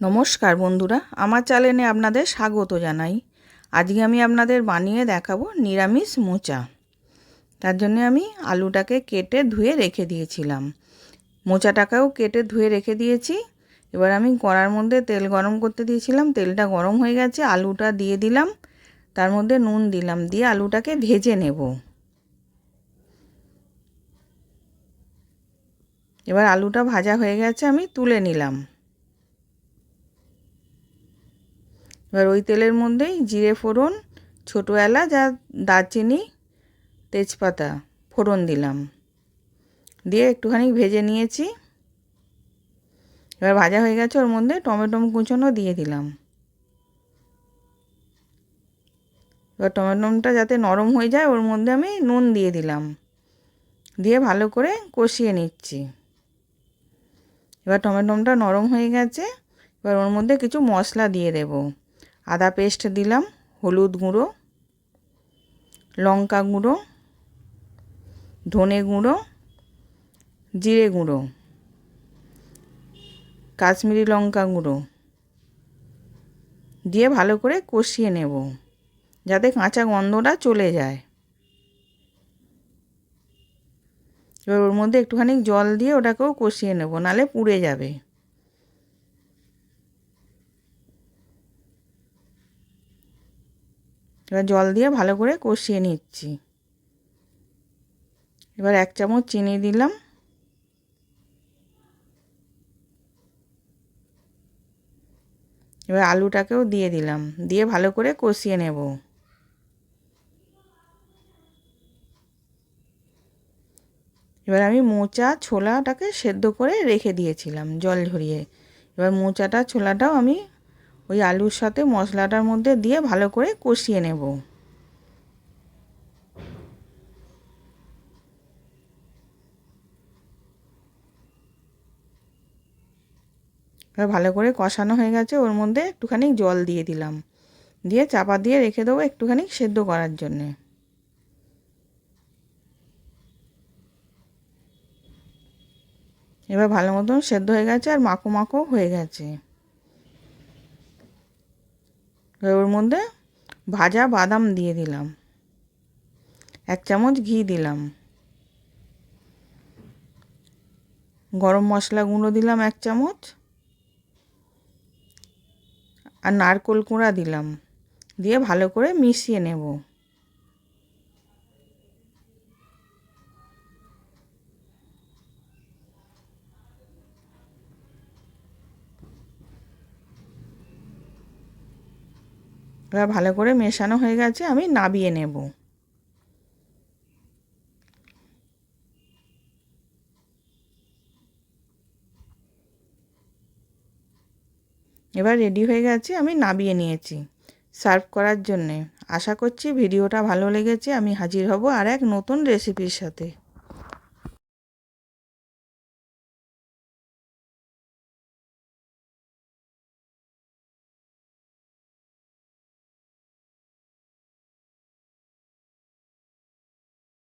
নমস্কার বন্ধুরা, আমার চ্যানেলে আপনাদের স্বাগত জানাই। আজকে আমি আপনাদের বানিয়ে দেখাবো নিরামিষ মোচা। তার জন্য আমি আলুটাকে কেটে ধুয়ে রেখে দিয়েছিলাম। মোচাটাকেও কেটে ধুয়ে রেখে দিয়েছি। এবার আমি কড়ার মধ্যে তেল গরম করতে দিয়েছিলাম। তেলটা গরম হয়ে গেছে, আলুটা দিয়ে দিলাম। তার মধ্যে নুন দিলাম, দিয়ে আলুটাকে ভেজে নেব। এবার আলুটা ভাজা হয়ে গেছে, আমি তুলে নিলাম। এবার ওই তেলের মধ্যেই জিরে ফোড়ন, ছোটো এলাচ আর দারচিনি, তেজপাতা, ফোড়ন দিলাম। দিয়ে একটুখানি ভেজে নিয়েছি। এবার ভাজা হয়ে গেছে, ওর মধ্যে টমেটো কুচোনো দিয়ে দিলাম। এবার টমেটোটা যাতে নরম হয়ে যায়, ওর মধ্যে আমি নুন দিয়ে দিলাম। দিয়ে ভালো করে কষিয়ে নিচ্ছি। এবার টমেটোটা নরম হয়ে গেছে, এবার ওর মধ্যে কিছু মশলা দিয়ে দেবো। আদা পেস্ট দিলাম, হলুদ গুঁড়ো, লঙ্কা গুঁড়ো, ধনে গুঁড়ো, জিরে গুঁড়ো, কাশ্মীরি লঙ্কা গুঁড়ো দিয়ে ভালো করে কষিয়ে নেব যাতে কাঁচা গন্ধটা চলে যায়। এবার ওর মধ্যে একটুখানি জল দিয়ে ওটাকেও কষিয়ে নেব, নালে পুড়ে যাবে। এবার জল দিয়ে ভালো করে কষিয়ে নিচ্ছি। এবার এক চামচ চিনি দিলাম। এবার আলুটাকেও দিয়ে দিলাম। দিয়ে ভালো করে কষিয়ে নেব। এবার আমি মোচা ছোলাটাকে সেদ্ধ করে রেখে দিয়েছিলাম জল ঝরিয়ে। এবার মোচাটা ছোলাটাও আমি ওই আলুর সাথে মশলাটার মধ্যে দিয়ে ভালো করে কষিয়ে নেব। ভালো করে কষানো হয়ে গেছে, ওর মধ্যে একটুখানি জল দিয়ে দিলাম। দিয়ে চাপা দিয়ে রেখে দেবো একটুখানি সেদ্ধ করার জন্যে। এবার ভালো মতন সেদ্ধ হয়ে গেছে আর মাখো মাখো হয়ে গেছে। ওর মধ্যে ভাজা বাদাম দিয়ে দিলাম। এক চামচ ঘি দিলাম। গরম মশলা গুঁড়ো দিলাম এক চামচ। আর নারকোল কুঁড়া দিলাম। দিয়ে ভালো করে মিশিয়ে নেব। এবার ভালো করে মেশানো হয়ে গেছে, আমি নাবিয়ে নেব। এবার রেডি হয়ে গেছে, আমি নাবিয়ে নিয়েছি সার্ভ করার জন্যে। আশা করছি ভিডিওটা ভালো লেগেছে, আমি হাজির হব আর এক নতুন রেসিপির সাথে।